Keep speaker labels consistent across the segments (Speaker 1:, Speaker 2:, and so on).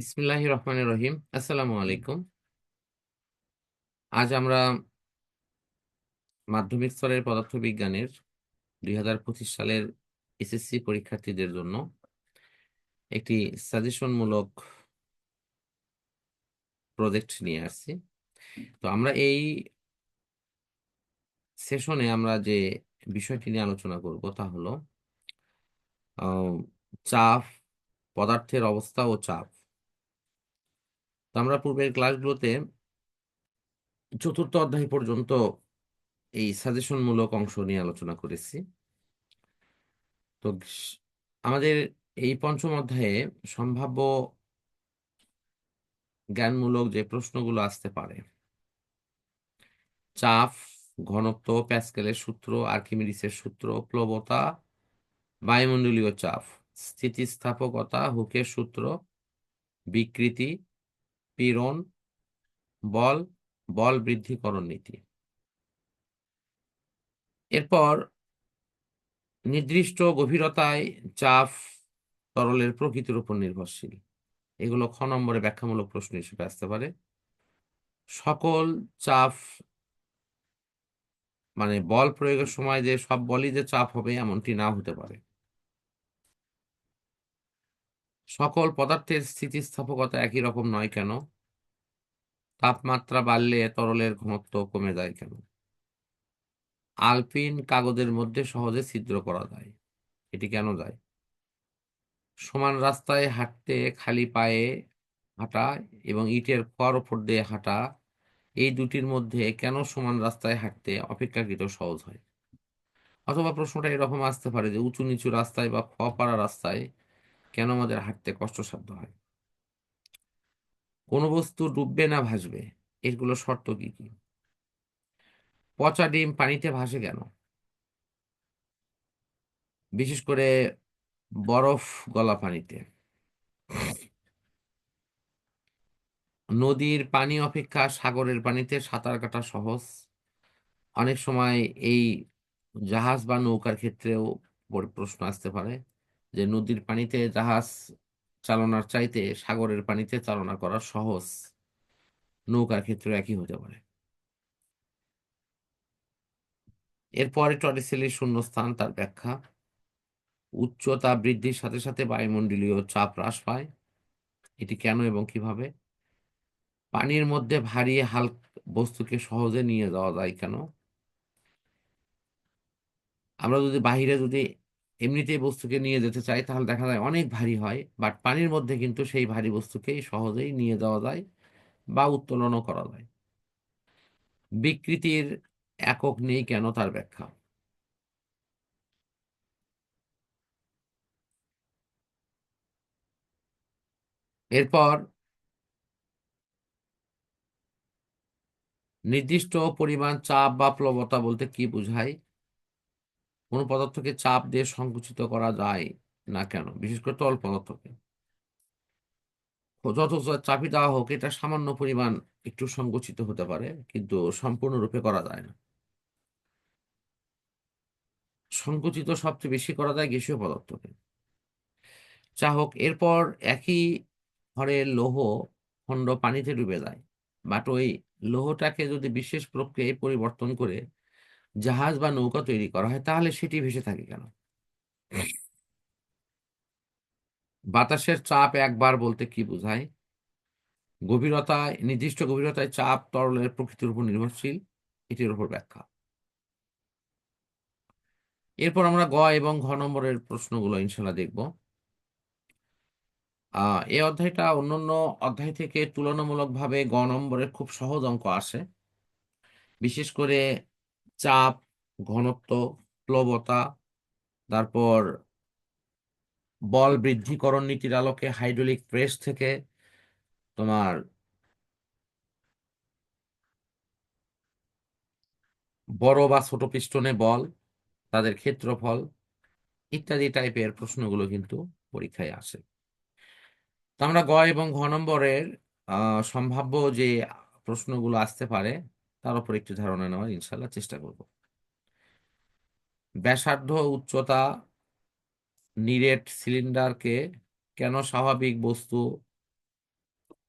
Speaker 1: ইসমিল্লাহ রহমান রহিম। আসসালামু আলাইকুম। আজ আমরা মাধ্যমিক স্তরের পদার্থবিজ্ঞানের দুই হাজার পঁচিশ সালের এসএসসি পরীক্ষার্থীদের জন্য একটি সাজেশনমূলক প্রজেক্ট নিয়ে আসছি। তো আমরা এই সেশনে আমরা যে বিষয়টি নিয়ে আলোচনা করব তা হলো চাপ, পদার্থের অবস্থা ও চাপ। তো আমরা পূর্বের ক্লাসগুলোতে চতুর্থ অধ্যায় পর্যন্ত এই সাজেশনমূলক অংশ নিয়ে আলোচনা করেছি। তো আমাদের এই পঞ্চম অধ্যায়ে সম্ভাব্য জ্ঞানমূলক যে প্রশ্নগুলো আসতে পারে। চাপ, ঘনত্ব, প্যাসকেলের সূত্র, আর্কিমিডিসের সূত্র, প্লবতা, বায়ুমণ্ডলীয় চাপ, স্থিতিস্থাপকতা, হুকের সূত্র, বিকৃতি পীড়ন বল বল বৃদ্ধিকরণ নীতি। এরপর নির্দিষ্ট গভীরতায় চাপ তরলের প্রকৃতির উপর নির্ভরশীল। এগুলো খ নম্বরে ব্যাখ্যামূলক প্রশ্ন হিসেবে আসতে পারে। সকল চাপ মানে বল প্রয়োগের সময় যে সব বলই যে চাপ হবে এমনটি না হতে পারে। সকল পদার্থের স্থিতিস্থাপকতা একই রকম নয় কেন? তাপমাত্রা বাড়লে তরলের ঘনত্ব কমে যায় কেন? আলপিন কাগজের মধ্যে সহজে ছিদ্র করা যায়। এটি কেন যায়? সমান রাস্তায় হাঁটতে খালি পায়ে হাঁটা এবং ইটের খড় ওপর দিয়ে হাঁটা, এই দুটির মধ্যে কেন সমান রাস্তায় হাঁটতে অপেক্ষাকৃত সহজ হয়? অথবা প্রশ্নটা এরকম আসতে পারে যে উঁচু নিচু রাস্তায় বা খোয়াপাড়া রাস্তায় কেন আমাদের হাঁটতে কষ্টসাধ্য হয়? কোনো বস্তু ডুববে না ভাসবে এগুলো শর্ত কি কি? পচা ডিম পানিতে ভাসে কেন? বিশেষ করে বরফ গলা পানিতে। নদীর পানি অপেক্ষা সাগরের পানিতে সাঁতার কাটা সহজ। অনেক সময় এই জাহাজ বা নৌকার ক্ষেত্রেও প্রশ্ন আসতে পারে। যে নদীর পানিতে জাহাজ চালনার চাইতে সাগরের পানিতে চালনা করা সহজ। নৌকার ক্ষেত্রে একই হতে পারে। এরপরে টরিসেলের শূন্যস্থান, তার ব্যাখ্যা। উচ্চতা বৃদ্ধির সাথে সাথে বায়ুমণ্ডলীয় চাপ হ্রাস পায়। এটি কেন এবং কীভাবে? পানির মধ্যে ভারী হালকা বস্তুকে সহজে নিয়ে যাওয়া যায় কেন? আমরা যদি বাহিরে যদি এমনিতেই বস্তুকে নিয়ে যেতে চাই, তাহলে দেখা যায় অনেক ভারী হয় বাট পানির মধ্যে কিন্তু সেই ভারী বস্তুকেই সহজেই নিয়ে যাওয়া যায় বা উত্তোলনও করা যায়। বিকৃতির একক নেই কেন তার ব্যাখ্যা? এরপর নির্দিষ্ট পরিমাণ চাপ বা প্লবতা বলতে কি বোঝায়? কোন পদার্থকে চাপ দিয়ে সংকুচিত করা যায় না কেন? বিশেষ করে তরল পদার্থকে। যত চাপই দেওয়া হোক, এটা সামান্য পরিমাণ একটু সংকুচিত হতে পারে, কিন্তু সম্পূর্ণরূপে করা যায় না। সংকুচিত সবচেয়ে বেশি করা যায় গ্যাসীয় পদার্থকে। যা হোক, এরপর একই ভরের লৌহ খণ্ড পানিতে ডুবে যায়। বাট ওই লৌহটাকে যদি বিশেষ প্রক্রিয়ায় পরিবর্তন করে জাহাজ বা নৌকা তৈরি করা হয়, তাহলে সেটি ভেসে থাকে কেন? বাতাসের চাপ একবার বলতে কি বোঝায়? গভীরতায় নির্দিষ্ট গভীরতায় চাপ তরলের প্রকৃতির উপর নির্ভরশীল, এটির উপর ব্যাখ্যা। এরপর আমরা গ এবং ঘ নম্বরের প্রশ্নগুলো ইনশাল্লাহ দেখব। আহ এই অধ্যায়টা অন্যান্য অধ্যায় থেকে তুলনামূলকভাবে গ নম্বরের খুব সহজ অঙ্ক আসে। বিশেষ করে চাপ, ঘনত্ব, প্লবতা, তারপর বল বৃদ্ধিকরণ নীতির আলোকে হাইড্রোলিক প্রেস থেকে তোমার বড় বা ছোট পিস্টনে বল, তাদের ক্ষেত্রফল ইত্যাদি টাইপের প্রশ্নগুলো কিন্তু পরীক্ষায় আসে। তো আমরা গ এবং ঘ নম্বরের সম্ভাব্য যে প্রশ্নগুলো আসতে পারে তার উপর একটু ধারণা নেওয়ার ইনশাল্লাহ চেষ্টা করব। ব্যাসার্ধ উচ্চতা নিরেট সিলিন্ডারকে কেন স্বাভাবিক বস্তু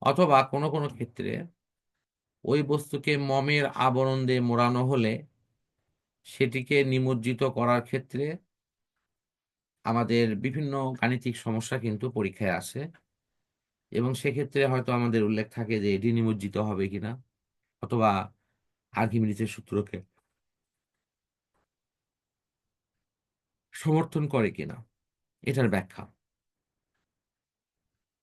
Speaker 1: অথবা কোনো কোনো ক্ষেত্রে ওই বস্তুকে মমের আবরণ দিয়ে মোড়ানো হলে সেটিকে নিমজ্জিত করার ক্ষেত্রে আমাদের বিভিন্ন গাণিতিক সমস্যা কিন্তু পরীক্ষায় আসে এবং সেক্ষেত্রে হয়তো আমাদের উল্লেখ থাকে যে এটি নিমজ্জিত হবে কিনা অথবা আর্কিমিডিসের সূত্রকে সমর্থন করে কিনা, এটার ব্যাখ্যা।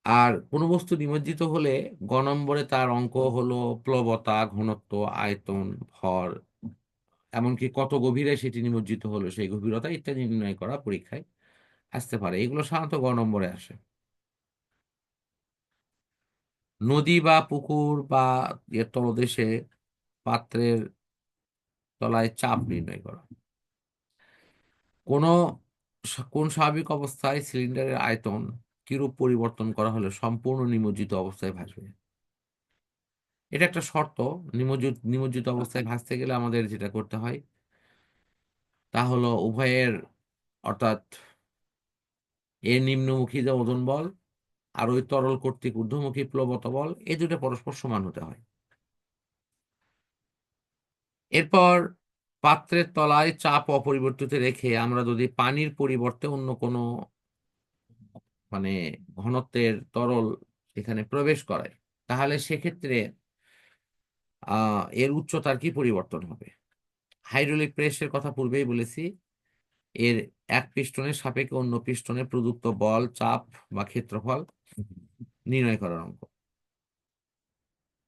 Speaker 1: আর কোনো বস্তু নিমজ্জিত হলে গ নম্বরে তার অঙ্ক হলো প্লবতা, ঘনত্ব, আয়তন, ভর, এমনকি কত গভীরে সেটি নিমজ্জিত হলো সেই গভীরতা ইত্যাদি নির্ণয় করা পরীক্ষায় আসতে পারে। এগুলো সাধারণত গ নম্বরে আসে। নদী বা পুকুর বা তলদেশে পাত্রের তলায় চাপ নির্ণয় করা। কোন কোন স্বাভাবিক অবস্থায় সিলিন্ডারের আয়তন কিরূপ পরিবর্তন করা হলে সম্পূর্ণ নিমজ্জিত অবস্থায় ভাসবে? এটা একটা শর্ত। নিমজ্জিত নিমজ্জিত অবস্থায় ভাসতে গেলে আমাদের যেটা করতে হয়, তা হলো উভয়ের, অর্থাৎ এর নিম্নমুখী যে ওজন বল আর ওই তরল কর্তৃক ঊর্ধ্বমুখী প্লবত বল এই দুটো পরস্পর সমান হতে হয়। এরপর পাত্রের তলায় চাপ অপরিবর্তিত রেখে আমরা যদি পানির পরিবর্তে অন্য কোনো মানে ঘনত্বের তরল এখানে প্রবেশ করাই, তাহলে সেক্ষেত্রে এর উচ্চতার কি পরিবর্তন হবে? হাইড্রোলিক প্রেসের কথা পূর্বেই বলেছি, এর এক পিস্টনের সাপেক্ষে অন্য পিস্টনে প্রযুক্ত বল, চাপ বা ক্ষেত্রফল নির্ণয় করার অঙ্ক।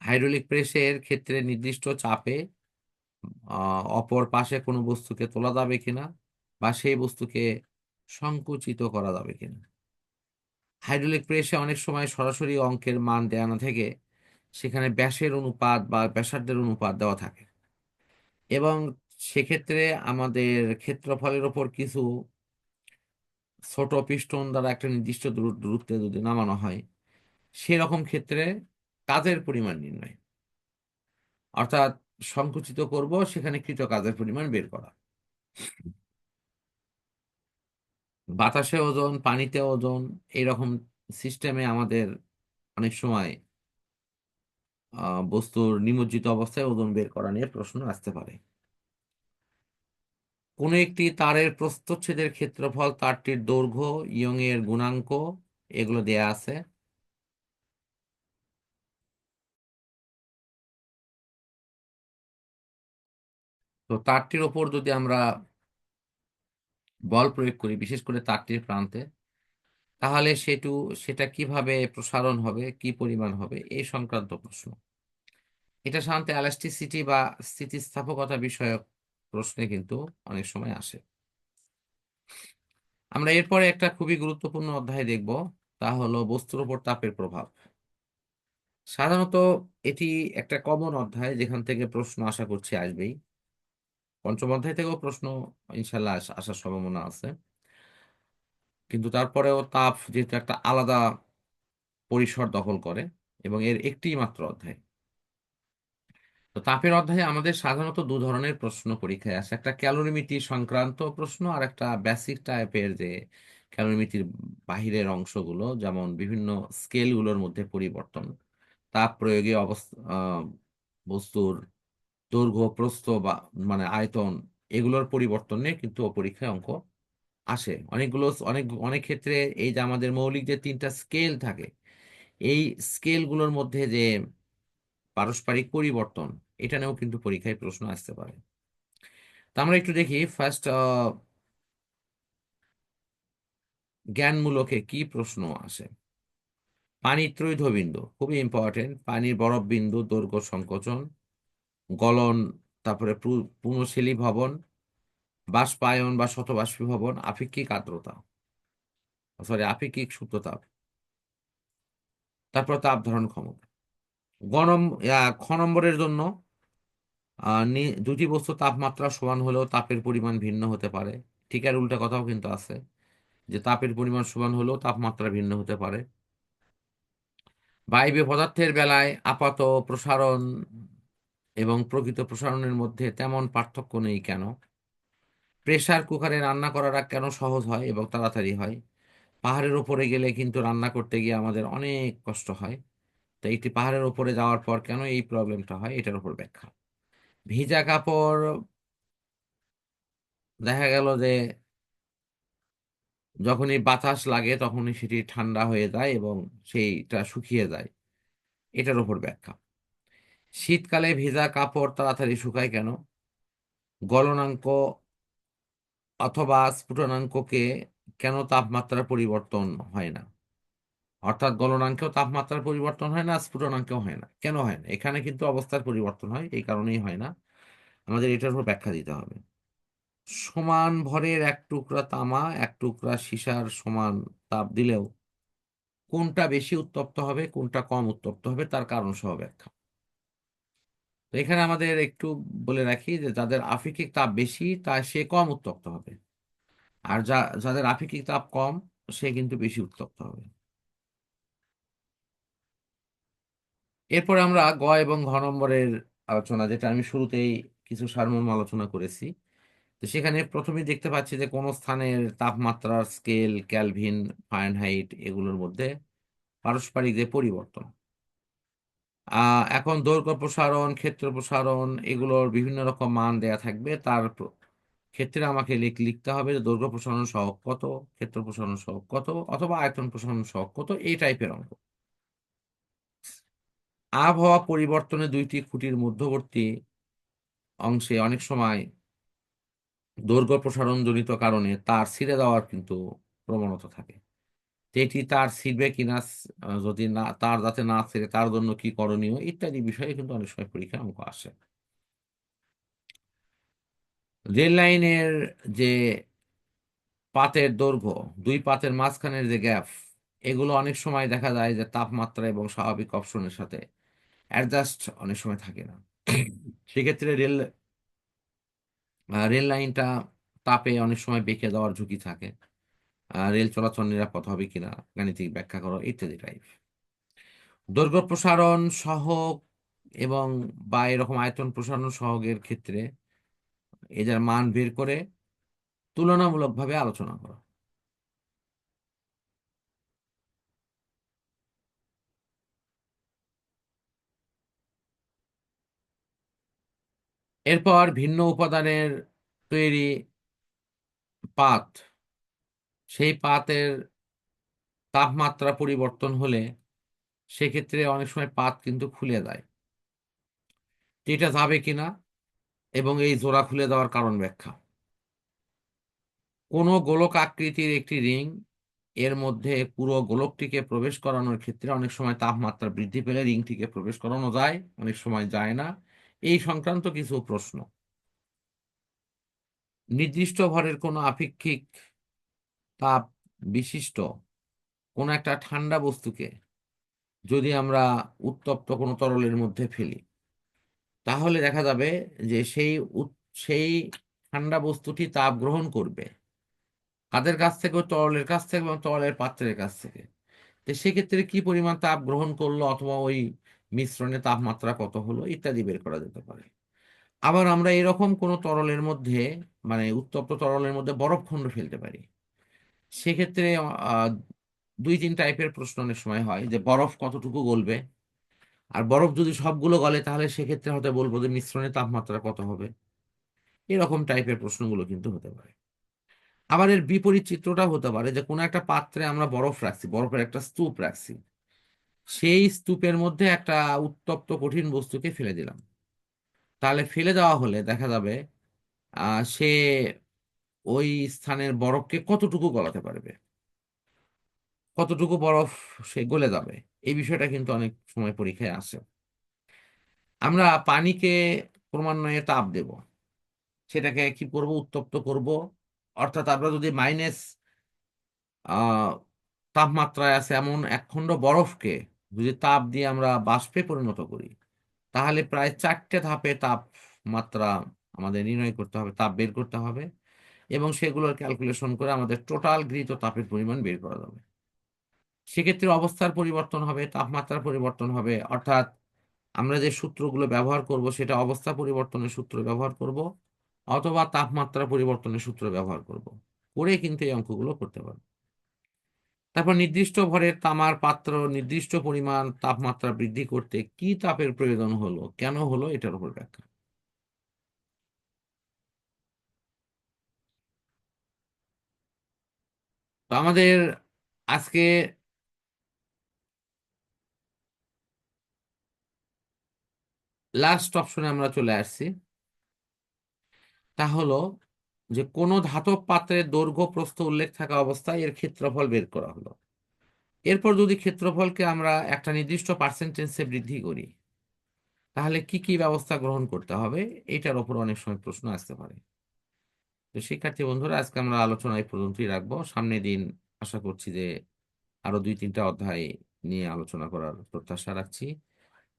Speaker 1: হাইড্রোলিক প্রেসের ক্ষেত্রে নির্দিষ্ট চাপে অপর পাশে কোনো বস্তুকে তোলা যাবে কিনা বা সেই বস্তুকে সংকুচিত করা যাবে কিনা। হাইড্রোলিক প্রেসে অনেক সময় সরাসরি অঙ্কের মান দেওয়া না থেকে সেখানে ব্যাসের অনুপাত বা ব্যাসার্ধের অনুপাত দেওয়া থাকে। এবং সেক্ষেত্রে আমাদের ক্ষেত্রফলের ওপর কিছু ছোট পিস্টন দ্বারা একটা নির্দিষ্ট দূরত্বে যদি নামানো হয়, সেরকম ক্ষেত্রে কাজের পরিমাণ নির্ণয়। অর্থাৎ সংকুচিত করব, সেখানে কৃত কাজের পরিমাণ বের করা। বাতাসে ওজন, পানিতে ওজন এইরকম সিস্টেমে আমাদের অনেক সময় বস্তুর নিমজ্জিত অবস্থায় ওজন বের করা নিয়ে প্রশ্ন আসতে পারে। কোন একটি তারের প্রস্থচ্ছেদের ক্ষেত্রফল, তারটির দৈর্ঘ্য ইয়ং এর গুণাঙ্ক, এগুলো দেয়া আছে। তো তারটির ওপর যদি আমরা বল প্রয়োগ করি, বিশেষ করে তারটির প্রান্তে, তাহলে সেটু, সেটা কীভাবে প্রসারণ হবে, কি পরিমাণ হবে, এই সংক্রান্ত প্রশ্ন। এটা সাধারণত এলাস্টিসিটি বা স্থিতিস্থাপকতা বিষয়ক প্রশ্নে কিন্তু অনেক সময় আসে। আমরা এরপরে একটা খুবই গুরুত্বপূর্ণ অধ্যায় দেখব, তা হলো বস্তুর উপর তাপের প্রভাব। সাধারণত এটি একটা কমন অধ্যায়, যেখান থেকে প্রশ্ন আশা করছি আসবেই। পঞ্চম অধ্যায় থেকেও প্রশ্ন ইনশাল্লাহ আসার সম্ভাবনা আছে। কিন্তু তারপরেও তাপ যেহেতু একটা আলাদা পরিসর দখল করে এবং এর একটি মাত্র অধ্যায়। তো তাপের অধ্যায়ে আমাদের সাধারণত দু ধরনের প্রশ্ন পরীক্ষায় আসে। একটা ক্যালোরিমিতি সংক্রান্ত প্রশ্ন আর একটা বেসিক টাইপের যে ক্যালোরিমিতির বাহিরের অংশগুলো, যেমন বিভিন্ন স্কেলগুলোর মধ্যে পরিবর্তন। তাপ প্রয়োগে অবস্থা বস্তুর দৈর্ঘ্য, প্রস্থ বা মানে আয়তন এগুলোর পরিবর্তনে কিন্তু পরীক্ষায় অঙ্ক আসে। অনেকগুলো, অনেক অনেক ক্ষেত্রে এই যে আমাদের মৌলিক যে তিনটা স্কেল থাকে, এই স্কেলগুলোর মধ্যে যে পারস্পরিক পরিবর্তন, এটা নিয়েও কিন্তু পরীক্ষায় প্রশ্ন আসতে পারে। তা আমরা একটু দেখি ফার্স্ট জ্ঞানমূলকে কি প্রশ্ন আসে? পানির ত্রৈধ বিন্দু খুবই ইম্পর্টেন্ট পানির বরফ বিন্দু দৈর্ঘ্য সংকোচন গলন, তারপরে পুনঃশীলী ভবন, বাষ্পায়ন বা শতবাষ্পীভবন আপেক্ষিক আর্দ্রতা। সরি আপেক্ষিক সূত্রতাপ তারপর তাপ ধারণ ক্ষমতা। গণম খ নম্বরের জন্য দুটি বস্তু তাপমাত্রা সমান হলেও তাপের পরিমাণ ভিন্ন হতে পারে। ঠিক আর উল্টা কথাও কিন্তু আছে, যে তাপের পরিমাণ সমান হলেও তাপমাত্রা ভিন্ন হতে পারে। বায়বীয় পদার্থের বেলায় আপাত প্রসারণ এবং প্রকৃত প্রসারণের মধ্যে তেমন পার্থক্য নেই কেন? প্রেশার কুকারে রান্না করাটা কেন সহজ হয় এবং তাড়াতাড়ি হয়? পাহাড়ের উপরে গেলে কিন্তু রান্না করতে গিয়ে আমাদের অনেক কষ্ট হয়। তো একটি পাহাড়ের ওপরে যাওয়ার পর কেন এই প্রবলেমটা হয় এটার উপর ব্যাখ্যা। ভিজা কাপড় দেখা গেল যে যখনই বাতাস লাগে তখনই সেটি ঠান্ডা হয়ে যায় এবং সেইটা শুকিয়ে যায়। এটার উপর ব্যাখ্যা। শীতকালে ভেজা কাপড় তাড়াতাড়ি শুকায় কেন? গলনাঙ্ক অথবা স্ফুটনাঙ্ককে কেন তাপমাত্রার পরিবর্তন হয় না? অর্থাৎ গলনাঙ্কেও তাপমাত্রার পরিবর্তন হয় না, স্ফুটনাঙ্কেও হয় না। কেন হয় না? এখানে কিন্তু অবস্থার পরিবর্তন হয়, এই কারণেই হয় না। আমাদের এটার উপর ব্যাখ্যা দিতে হবে। সমান ভরের এক টুকরা তামা, এক টুকরা সীসার সমান তাপ দিলেও কোনটা বেশি উত্তপ্ত হবে, কোনটা কম উত্তপ্ত হবে, তার কারণ সহ ব্যাখ্যা। এখানে আমাদের একটু বলে রাখি যে যাদের আপেক্ষিক তাপ বেশি, তা সে কম উত্তপ্ত হবে। আর যা, যাদের আপেক্ষিক তাপ কম, সে কিন্তু বেশি উত্তপ্ত হবে। এরপরে আমরা গ এবং ঘ নম্বরের আলোচনা, যেটা আমি শুরুতেই কিছু সারমর্ম আলোচনা করেছি। তো সেখানে প্রথমেই দেখতে পাচ্ছি যে কোন স্থানের তাপমাত্রার স্কেল, ক্যালভিন, ফারেনহাইট, এগুলোর মধ্যে পারস্পরিক যে পরিবর্তন এখন দৈর্ঘ্য প্রসারণ, ক্ষেত্র প্রসারণ এগুলোর বিভিন্ন রকম মান দেয়া থাকবে। তার ক্ষেত্রে আমাকে লিখ- লিখতে হবে যে দৈর্ঘ্য প্রসারণ সহগ কত, ক্ষেত্র প্রসারণ সহগ কত অথবা আয়তন প্রসারণ সহগ কত, এই টাইপের অঙ্ক। আবহাওয়া পরিবর্তনে দুইটি খুঁটির মধ্যবর্তী অংশে অনেক সময় দৈর্ঘ্য প্রসারণ জনিত কারণে তার ছিঁড়ে যাওয়ার কিন্তু প্রবণতা থাকে। এটি তার ছিঁড়বে কিনা যদি না, তার যাতে না ছিঁড়ে, তার জন্য কি করণীয়, ইত্যাদি বিষয়ে কিন্তু অনেক সময় পরীক্ষায় অঙ্ক আসে। রেল লাইনের যে পাতের দৈর্ঘ্য, দুই পাতের মাঝখানের যে গ্যাপ, এগুলো অনেক সময় দেখা যায় যে তাপমাত্রা এবং স্বাভাবিক অপশনের সাথে অ্যাডজাস্ট অনেক সময় থাকে না। সেক্ষেত্রে রেল রেল লাইনটা তাপে অনেক সময় বেঁকে যাওয়ার ঝুঁকি থাকে। রেল চলাচল নিরাপদ হবে কিনা? গাণিতিক ব্যাখ্যা করো, ইত্যাদি টাইপ দৈর্ঘ্য প্রসারণ সহগ এবং বা এরকম আয়তন প্রসারণ সহগের ক্ষেত্রে এদের মান বের করে তুলনামূলকভাবে আলোচনা করো। এরপর ভিন্ন উপাদানের তৈরি পাত সেই পাতের তাপমাত্রা পরিবর্তন হলে সেক্ষেত্রে অনেক সময় পাত কিন্তু খুলে তো এটা যাবে কিনা? এবং এই জোড়া খুলে দেওয়ার কারণ ব্যাখ্যা। কোনো গোলক আকৃতির একটি রিং এর মধ্যে পুরো গোলকটিকে প্রবেশ করানোর ক্ষেত্রে অনেক সময় তাপমাত্রা বৃদ্ধি পেলে রিংটিকে প্রবেশ করানো যায়, অনেক সময় যায় না। এই সংক্রান্ত কিছু প্রশ্ন। নির্দিষ্ট ভরের কোনো আপেক্ষিক তাপ বিশিষ্ট কোনো একটা ঠান্ডা বস্তুকে যদি আমরা উত্তপ্ত কোনো তরলের মধ্যে ফেলি, তাহলে দেখা যাবে যে সেই সেই ঠান্ডা বস্তুটি তাপ গ্রহণ করবে কাদের কাছ থেকে? তরলের কাছ থেকে এবং তরলের পাত্রের কাছ থেকে। তো সেক্ষেত্রে কি পরিমাণ তাপ গ্রহণ করল অথবা ওই মিশ্রণে তাপমাত্রা কত হলো ইত্যাদি বের করা যেতে পারে। আবার আমরা এরকম কোনো তরলের মধ্যে মানে উত্তপ্ত তরলের মধ্যে বরফ খণ্ড ফেলতে পারি। সেক্ষেত্রে দুই, তিন টাইপের প্রশ্ন অনেক সময় হয় যে বরফ কতটুকু গলবে? আর বরফ যদি সবগুলো গলে তাহলে সেক্ষেত্রে হয়তো বলব যে মিশ্রণের তাপমাত্রা কত হবে? এরকম টাইপের প্রশ্নগুলো কিন্তু হতে পারে। আবার এর বিপরীত চিত্রটা হতে পারে যে কোনো একটা পাত্রে আমরা বরফ রাখছি, বরফের একটা স্তূপ রাখছি। সেই স্তূপের মধ্যে একটা উত্তপ্ত কঠিন বস্তুকে ফেলে দিলাম। তাহলে ফেলে দেওয়া হলে দেখা যাবে সে ওই স্থানের বরফকে কতটুকু গলাতে পারবে? কতটুকু বরফ সে গলে যাবে? এই বিষয়টা কিন্তু অনেক সময় পরীক্ষায় আসে। আমরা পানিকে ক্রমান্বয়ে তাপ দেব। সেটাকে কি করব? উত্তপ্ত করব। অর্থাৎ আমরা যদি মাইনাস তাপমাত্রায় আছে এমন একখণ্ড বরফকে যদি তাপ দিয়ে আমরা বাষ্পে পরিণত করি, তাহলে প্রায় চারটে ধাপে তাপমাত্রা আমাদের নির্ণয় করতে হবে, তাপ বের করতে হবে। এবং সেগুলোর ক্যালকুলেশন করে আমাদের টোটাল গৃহীত তাপের পরিমাণ বের করা যাবে। সেক্ষেত্রে অবস্থার পরিবর্তন হবে, তাপমাত্রার পরিবর্তন হবে। অর্থাৎ আমরা যে সূত্রগুলো ব্যবহার করব, সেটা অবস্থা পরিবর্তনের সূত্র ব্যবহার করব, অথবা তাপমাত্রা পরিবর্তনের সূত্র ব্যবহার করব। করে কিন্তু এই অঙ্কগুলো করতে পারব। তারপর নির্দিষ্ট ভরের তামার পাত্র, নির্দিষ্ট পরিমাণ তাপমাত্রা বৃদ্ধি করতে কি তাপের প্রয়োজন হলো, কেন হলো, এটার উপর ব্যাখ্যা। তো আমাদের আজকে লাস্ট অপশনে আমরা চলে আসছি। তা হলো যে কোনো ধাতব পাত্রের দৈর্ঘ্য, প্রস্থ উল্লেখ থাকা অবস্থায় এর ক্ষেত্রফল বের করা হলো। এরপর যদি ক্ষেত্রফলকে আমরা একটা নির্দিষ্ট পার্সেন্টেজে বৃদ্ধি করি, তাহলে কি কি ব্যবস্থা গ্রহণ করতে হবে? এটার ওপর অনেক সময় প্রশ্ন আসতে পারে। তো শিক্ষার্থী বন্ধুরা, আজকে আমরা আলোচনা এই পর্যন্তই রাখব। সামনে দিন আশা করছি যে আরও দুই, তিনটা অধ্যায় নিয়ে আলোচনা করার প্রত্যাশা রাখছি।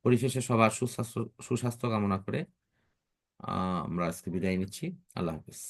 Speaker 1: পরিশেষে সবার সুস্বাস্থ্য সুস্বাস্থ্য কামনা করে আমরা আজকে বিদায় নিচ্ছি। আল্লাহ হাফিজ।